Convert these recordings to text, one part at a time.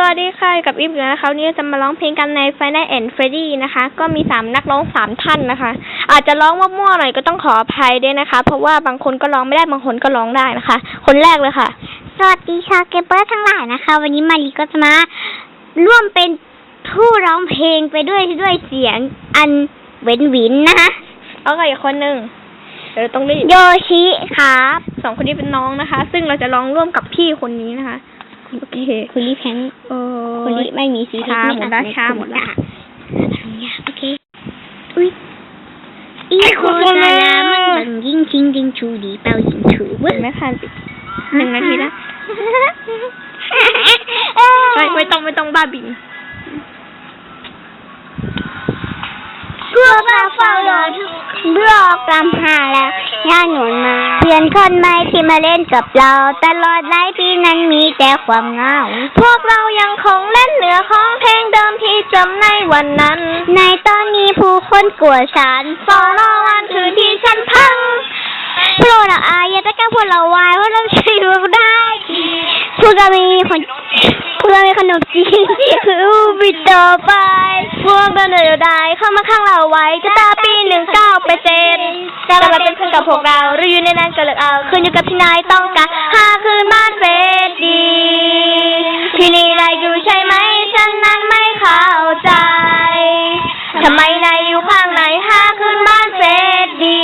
สวัสดีค่ะอยู่กับอีฟอยู่นะคะวันนี้จะมาร้องเพลงกันใน Final and Freddy นะคะ ก็มีสามนักร้องสามท่านนะคะ อาจจะร้องมั่วๆหน่อยก็ต้องขออภัยด้วยนะคะ เพราะว่าบางคนก็ร้องไม่ได้บางคนก็ร้องได้นะคะ คนแรกเลยค่ะ สวัสดีชาวเกมเปอร์ทั้งหลายนะคะ วันนี้มารีก็จะมาร่วมเป็นผู้ร้องเพลงไปด้วยด้วยเสียงอันเว้นหวินนะคะเอากับอีกคนหนึ่งเดี๋ยวเราต้องรีบโยชิครับสองคนนี้เป็นน้องนะคะ ซึ่งเราจะร้องร่วมกับพี่คนนี้นะคะ โอเคคุณลิแพงโอ้คุณลิไม่มีสีที่ช้าไม่หมดอัดแล้วในช้าหมดแล้วกลุ่มนะคะโอเค อุ้ยอีโคซาลามันบังยิงชิงดิงชูดีเป่ายิงชูเว้เห็ยนไหมทันปิดหนึ่งนาทีนะไม่ไม่ต้องไม่ต้องบ้าบิน พวกเราเฝ้ารอทุกรอบกำหาแล้วย่าหนุนมาเพื่อนคนใหม่ที่มาเล่นกับเราตลอดหลายปีนั้นมีแต่ความเหงา พวกเรายังคงเล่นเหนือของเพลงเดิมที่จำในวันนั้น ในตอนนี้ผู้คนกลัวฉันฟอรอวันคืนที่ฉันพังพวกเราอายแต่ก็พวกเราวายเพราะเราใช้เราได้พวกเรามีคนพวกเรามีขนมจีนคืออุบิต่อไป พวกเราเดินได้เข้ามาข้างเราไว้จะตาปีหนึ่งเก้าไปเจ็ดจะมาเป็นเพื่อนกับพวกเราหรืออยู่ในนั้นก็เลิกเอาคืนอยู่กับที่นายต้องการหาคืนบ้านเฟสดีที่นี่นายอยู่ใช่ไหมฉันนั้นไม่เข้าใจทำไมนายอยู่ข้างไหนหาคืนบ้านเฟสดี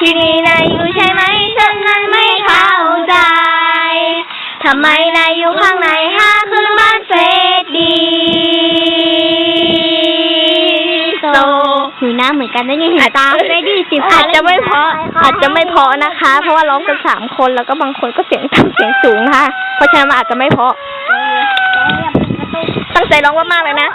ที่นี่นายอยู่ใช่ไหมฉันนั้นไม่เข้าใจทำไมนายอยู่ข้างไหนหาคืนบ้าน น้าเหมือนกันนะนี่เห็นตาไม่ดีสิอาจจะไม่เพราะอาจจะไม่เพราะนะคะ เพราะว่าร้องกันสามคนแล้วก็บางคนก็เสียงต่ำเสียงสูงนะคะเพราะฉะนั้นมันอาจจะไม่เพราะ ตั้งใจร้องมากๆเลยนะ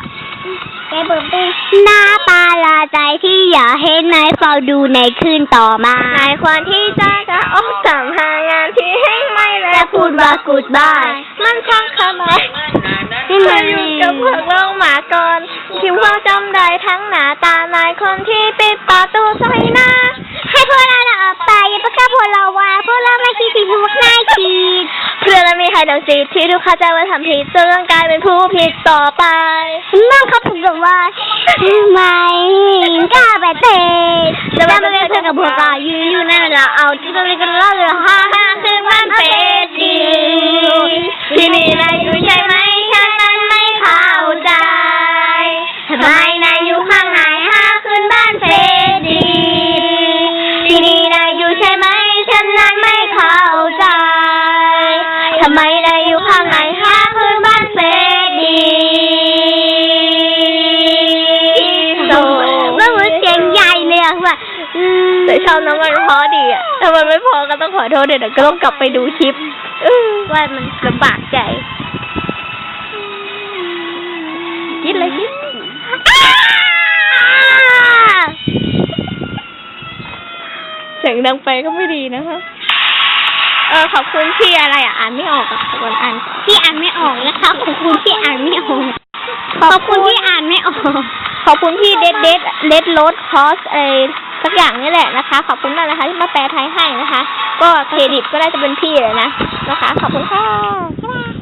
หน้าตาลาใจที่อยากเห็นนายเฝ้าดูในคืนต่อมานายควรที่จะจะออกตามหางานที่ให้ไม่และและพูดว่า goodbye มันช่างขนาด ที่มาอยู่กับพวกเราหมาก่อนที่พวกจำได้ทั้งหน้าตานายคนที่ปิดประตูใส่หน้า ให้พวกเราน่ะออกไปอย่าประกาศพวกเราว่าพวกเราไม่คิดสิ่งที่พวกนายคิดเพื่อและมีใครดังจิตที่ทุกเข้าใจว่าทำผิดจนต้องกลายเป็นผู้ผิดต่อไปน้องเขาพูดกับว่าทำไมกล้าไปเตะจะมาเป็นเพื่อนกับพวกเรายืนอยู่นั่นแหละเอาที่ตรงนี้กันแล้วเลยฮ่าฮ่าคือมันเป็ด แต่ชอบน้ำมันเพอดีอะถ้ามันไม่พอก็ต้องขอโทษเดี๋ยวก็ต้องกลับไปดูคลิปว่ามันลำบากใจคิดเลยคิดเสียงดังไปก็ไม่ดีนะคะเออขอบคุณพี่อะไรอะอ่านไม่ออกอะคนอ่านก่อนที่อ่านไม่ออกนะคะขอบคุณที่อ่านไม่ออกขอบคุณที่อ่านไม่ออกขอบคุณพี่เด็ดเด็ดเด็ดโรดคอสอะไร สักอย่างนี้แหละนะคะ ขอบคุณมากนะคะ ที่มาแปลไทยให้นะคะ ก็เครดิตก็ได้จะเป็นพี่เลยนะนะคะ ขอบคุณค่ะ